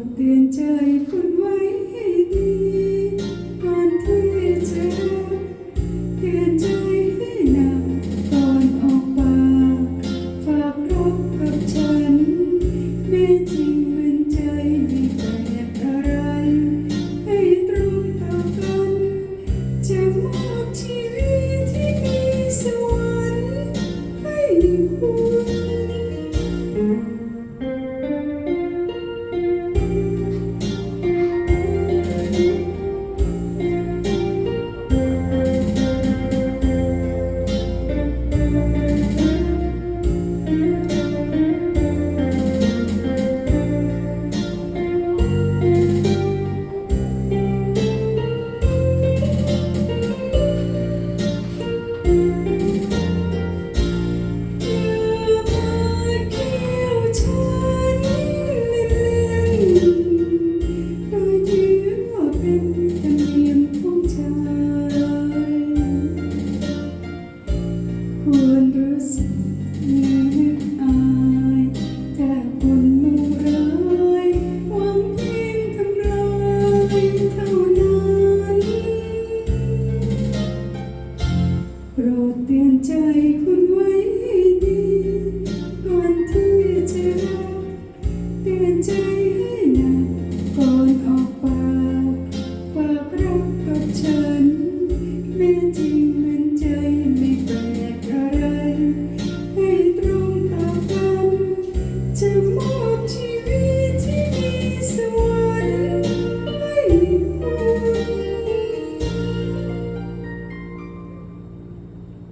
ดเตือนใจคุณไว้ให้ดีก่อนที่จะรักเตืใจให้นักก่อนออกปากฝากรักกับฉันไม่จริง ป